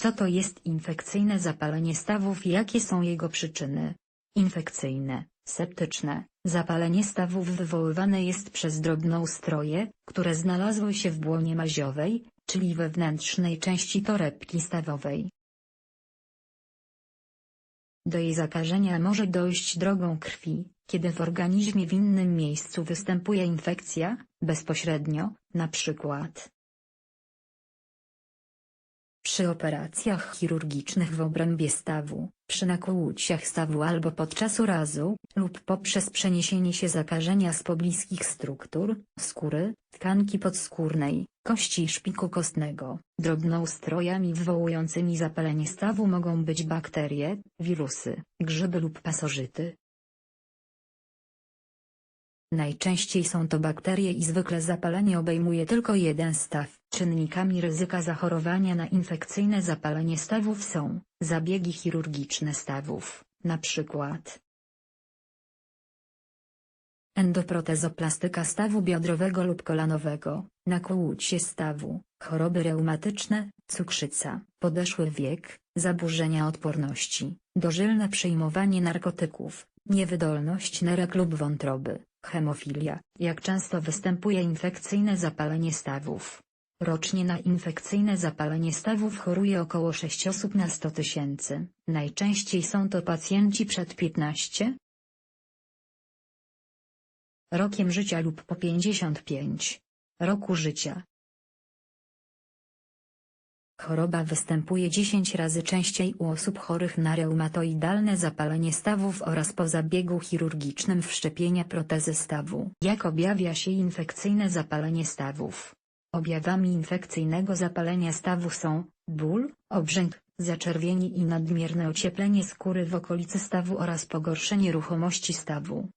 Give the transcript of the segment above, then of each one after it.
Co to jest infekcyjne zapalenie stawów i jakie są jego przyczyny? Infekcyjne, septyczne, zapalenie stawów wywoływane jest przez drobnoustroje, które znalazły się w błonie maziowej, czyli wewnętrznej części torebki stawowej. Do jej zakażenia może dojść drogą krwi, kiedy w organizmie w innym miejscu występuje infekcja, bezpośrednio, na przykład przy operacjach chirurgicznych w obrębie stawu, przy nakłuciach stawu albo podczas urazu, lub poprzez przeniesienie się zakażenia z pobliskich struktur, skóry, tkanki podskórnej, kości szpiku kostnego. Drobnoustrojami wywołującymi zapalenie stawu mogą być bakterie, wirusy, grzyby lub pasożyty. Najczęściej są to bakterie i zwykle zapalenie obejmuje tylko jeden staw. Czynnikami ryzyka zachorowania na infekcyjne zapalenie stawów są zabiegi chirurgiczne stawów, np. endoprotezoplastyka stawu biodrowego lub kolanowego, nakłucie stawu, choroby reumatyczne, cukrzyca, podeszły wiek, zaburzenia odporności, dożylne przyjmowanie narkotyków, niewydolność nerek lub wątroby, hemofilia. Jak często występuje infekcyjne zapalenie stawów? Rocznie na infekcyjne zapalenie stawów choruje około 6 osób na 100 tysięcy. Najczęściej są to pacjenci przed 15 rokiem życia lub po 55 roku życia. Choroba występuje 10 razy częściej u osób chorych na reumatoidalne zapalenie stawów oraz po zabiegu chirurgicznym wszczepienia protezy stawu. Jak objawia się infekcyjne zapalenie stawów? Objawami infekcyjnego zapalenia stawu są ból, obrzęk, zaczerwienie i nadmierne ocieplenie skóry w okolicy stawu oraz pogorszenie ruchomości stawu.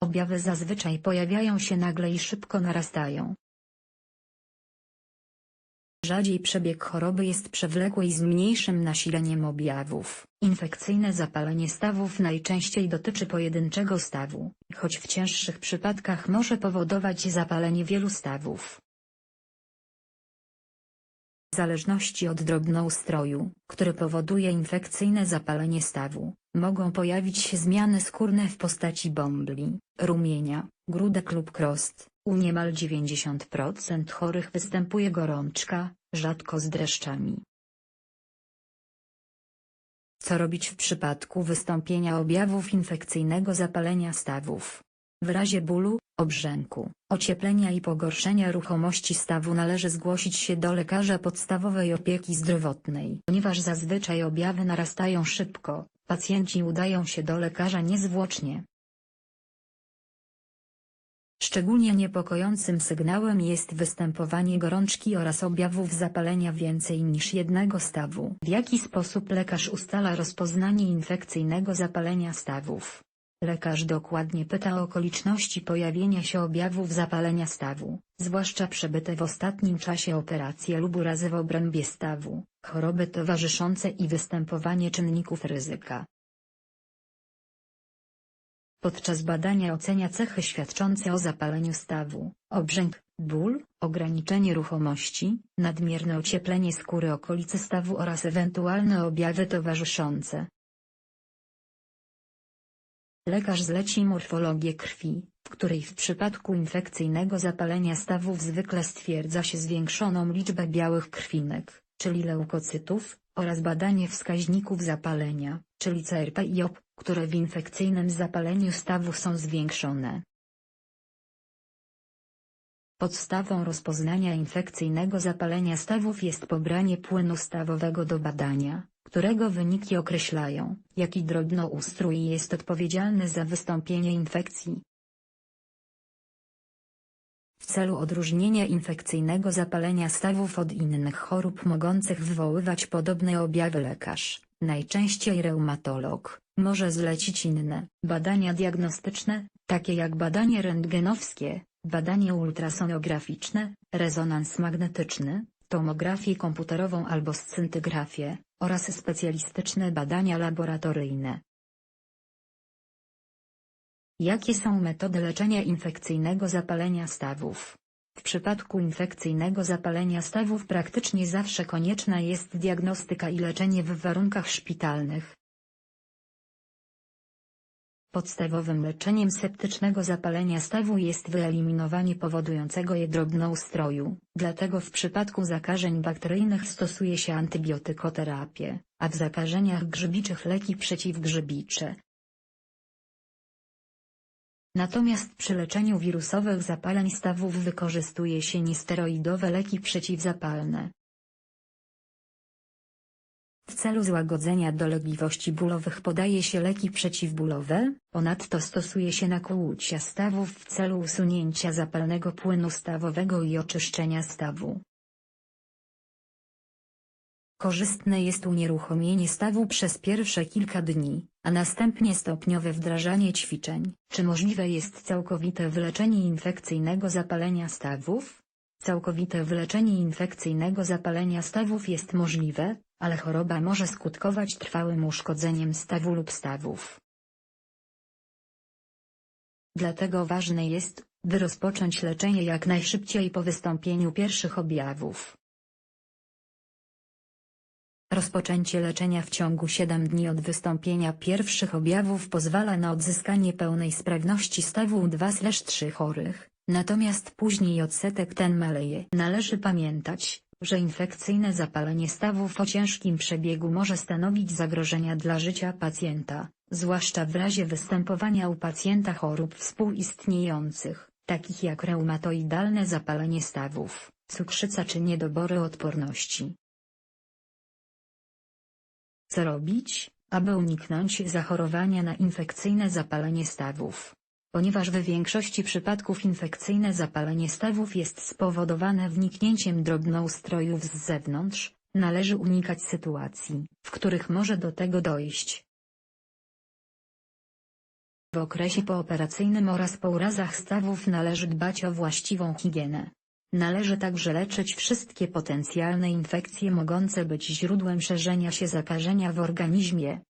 Objawy zazwyczaj pojawiają się nagle i szybko narastają. Rzadziej przebieg choroby jest przewlekły i z mniejszym nasileniem objawów. Infekcyjne zapalenie stawów najczęściej dotyczy pojedynczego stawu, choć w cięższych przypadkach może powodować zapalenie wielu stawów. W zależności od drobnoustroju, który powoduje infekcyjne zapalenie stawu, mogą pojawić się zmiany skórne w postaci bąbli, rumienia, grudek lub krost. U niemal 90% chorych występuje gorączka, rzadko z dreszczami. Co robić w przypadku wystąpienia objawów infekcyjnego zapalenia stawów? W razie bólu, obrzęku, ocieplenia i pogorszenia ruchomości stawu należy zgłosić się do lekarza podstawowej opieki zdrowotnej. Ponieważ zazwyczaj objawy narastają szybko, pacjenci udają się do lekarza niezwłocznie. Szczególnie niepokojącym sygnałem jest występowanie gorączki oraz objawów zapalenia więcej niż jednego stawu. W jaki sposób lekarz ustala rozpoznanie infekcyjnego zapalenia stawów? Lekarz dokładnie pyta o okoliczności pojawienia się objawów zapalenia stawu, zwłaszcza przebyte w ostatnim czasie operacje lub urazy w obrębie stawu, choroby towarzyszące i występowanie czynników ryzyka. Podczas badania ocenia cechy świadczące o zapaleniu stawu, obrzęk, ból, ograniczenie ruchomości, nadmierne ocieplenie skóry okolicy stawu oraz ewentualne objawy towarzyszące. Lekarz zleci morfologię krwi, w której w przypadku infekcyjnego zapalenia stawów zwykle stwierdza się zwiększoną liczbę białych krwinek, czyli leukocytów, oraz badanie wskaźników zapalenia, czyli CRP i OP, które w infekcyjnym zapaleniu stawu są zwiększone. Podstawą rozpoznania infekcyjnego zapalenia stawów jest pobranie płynu stawowego do badania, którego wyniki określają, jaki drobnoustrój jest odpowiedzialny za wystąpienie infekcji. W celu odróżnienia infekcyjnego zapalenia stawów od innych chorób mogących wywoływać podobne objawy lekarz, najczęściej reumatolog, może zlecić inne badania diagnostyczne, takie jak badanie rentgenowskie, badanie ultrasonograficzne, rezonans magnetyczny, tomografię komputerową albo scyntygrafię, oraz specjalistyczne badania laboratoryjne. Jakie są metody leczenia infekcyjnego zapalenia stawów? W przypadku infekcyjnego zapalenia stawów praktycznie zawsze konieczna jest diagnostyka i leczenie w warunkach szpitalnych. Podstawowym leczeniem septycznego zapalenia stawu jest wyeliminowanie powodującego je drobnoustroju, dlatego w przypadku zakażeń bakteryjnych stosuje się antybiotykoterapię, a w zakażeniach grzybiczych leki przeciwgrzybicze. Natomiast przy leczeniu wirusowych zapaleń stawów wykorzystuje się niesteroidowe leki przeciwzapalne. W celu złagodzenia dolegliwości bólowych podaje się leki przeciwbólowe, ponadto stosuje się nakłucia stawów w celu usunięcia zapalnego płynu stawowego i oczyszczenia stawu. Korzystne jest unieruchomienie stawu przez pierwsze kilka dni, a następnie stopniowe wdrażanie ćwiczeń. Czy możliwe jest całkowite wyleczenie infekcyjnego zapalenia stawów? Całkowite wyleczenie infekcyjnego zapalenia stawów jest możliwe, ale choroba może skutkować trwałym uszkodzeniem stawu lub stawów. Dlatego ważne jest, by rozpocząć leczenie jak najszybciej po wystąpieniu pierwszych objawów. Rozpoczęcie leczenia w ciągu 7 dni od wystąpienia pierwszych objawów pozwala na odzyskanie pełnej sprawności stawu u 2-3 chorych, natomiast później odsetek ten maleje. Należy pamiętać, że infekcyjne zapalenie stawów o ciężkim przebiegu może stanowić zagrożenia dla życia pacjenta, zwłaszcza w razie występowania u pacjenta chorób współistniejących, takich jak reumatoidalne zapalenie stawów, cukrzyca czy niedobory odporności. Co robić, aby uniknąć zachorowania na infekcyjne zapalenie stawów? Ponieważ w większości przypadków infekcyjne zapalenie stawów jest spowodowane wniknięciem drobnoustrojów z zewnątrz, należy unikać sytuacji, w których może do tego dojść. W okresie pooperacyjnym oraz po urazach stawów należy dbać o właściwą higienę. Należy także leczyć wszystkie potencjalne infekcje mogące być źródłem szerzenia się zakażenia w organizmie,